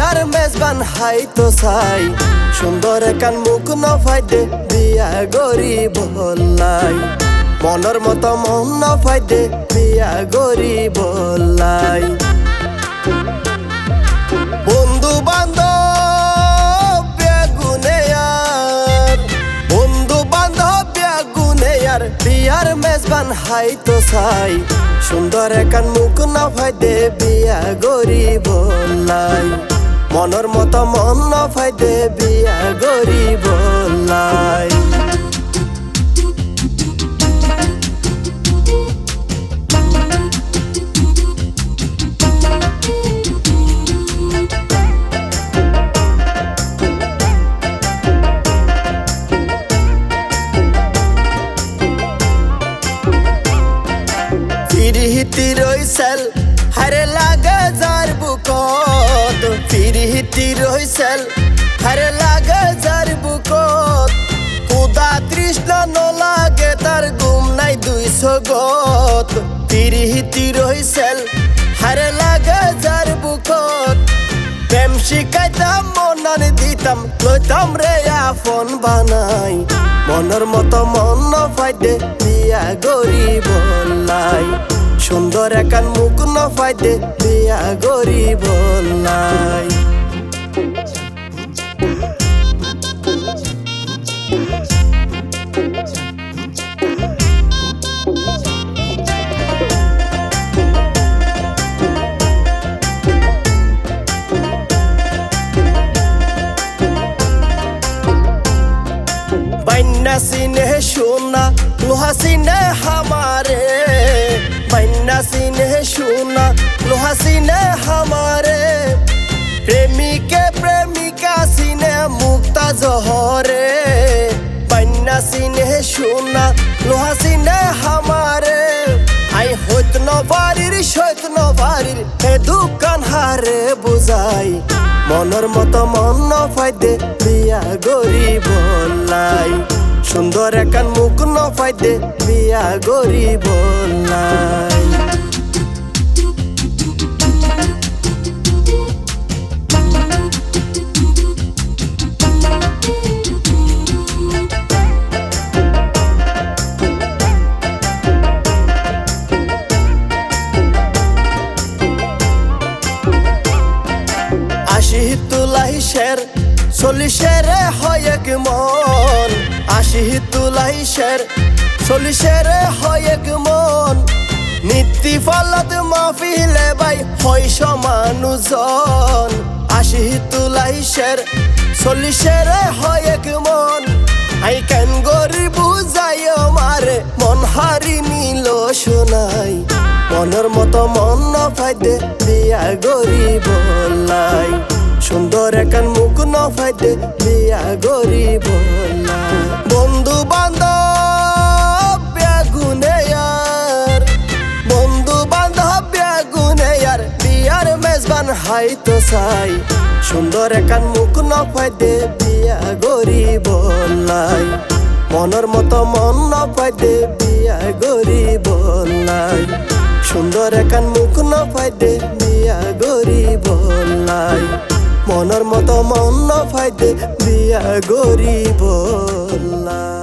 বিয়ার মেজবান, high তো চাই সুন্দর একান মুখ ন ফাইদে বিয়া গরিব হল্লাই। মনের মতো মন নফাইদে বিয়া গরিব হল্লাই। বন্ধু বান্ধব বেগুনে আর বন্ধু বান্ধব বেগুনে আর বিয়ার মেজবান, হাই তো চাই সুন্দর একান মুখ না ফাইদে বিয়া গরিব লাই মনের মত মন না ফাইদে বিয়া গরিব লাই। ফিরিহিতি রইছেল হারে লাগে যার বুকত। ফিরিহিতি রইছেল হারে লাগে যার বুকত। কুদা তৃষ্ণ নলাগে তার গুম নাই দুই গত। ফিরিহিতি রইছেল হারে লাগে যার বুকত। প্রেম শিখাইতাম, মনান দিতাম, লইতাম রে ফোন বানাই। মনের মতো মন ন ফাইদে বিয়া গরিব লাই সুন্দর একান মুখ ন ফাইদে বিয়া গরিব লাই সিনে সোনা লোহা সিনে হামারে। বাইন্না সিনে সোনা লোহা সিনে হামারে। প্রেমিকে প্রেমিকা সিনে মুক্তা জহরে বাইন্না সিনে সোনা লোহা সিনে হামারে। আই হইত নবারির সৈত নবারির হে দোকান হারে বুঝাই। মনের মতো মন ফাইদে বিয়া গরিব লাই সুন্দর একান মুখ ন ফাইদে বিয়া গরিব লাই আশি তুলাই শের চল্লিশের হয় এক মন, আশি তুলাই শের চল্লিশের হয় এক মন নীতি ফলত মাফিলে বাই হয় সমানুজন। আশি তুলাই শের চল্লিশের হয় এক মন। আই কেন গরি বুঝাই মারে মন হারি নিল শোনাই। মনের মতো মন না ফাইদে বিয়া গরিব লাই সুন্দর একান মুখ না ফাইদে বিয়া গরিব বন্ধু বান্ধব বেগুনে আর বন্ধু বান্ধব বেগুনে আর, বিয়ার মেজবান হাই তো চাই। সুন্দর একান মুখ না ফাইদে বিয়া গরিব মনের মতো মন না পাইদে বিয়া গরিব লাই সুন্দর একান মুখ না পাইদে বিয়া গরিব মনের মতো মন পাইদে বিয়া গরিব লাই